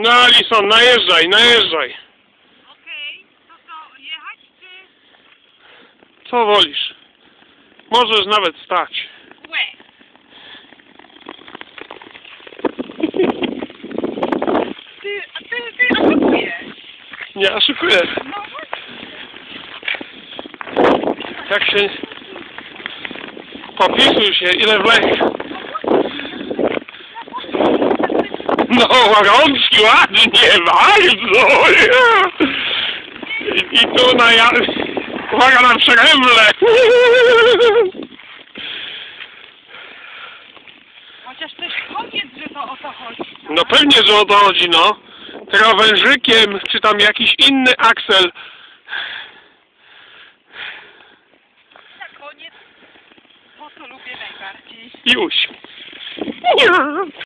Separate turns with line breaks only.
No Alison, najeżdżaj, najeżdżaj.
Okej, to co, jechać czy...
Co wolisz? Możesz nawet stać.
Łe. Ty, a ty, ty atakujesz.
Nie, oszukuję.
No właśnie.
Jak się... Popisuj się, ile wlech. No, rączki ładnie, bardzo. I, tu na ja... Uwaga na przeremle.
Chociaż też powiedz, że to o to chodzi.
No pewnie, że o to chodzi, no. Krawężykiem, czy tam jakiś inny aksel.
Na koniec, to co lubię najbardziej.
Uśmiech.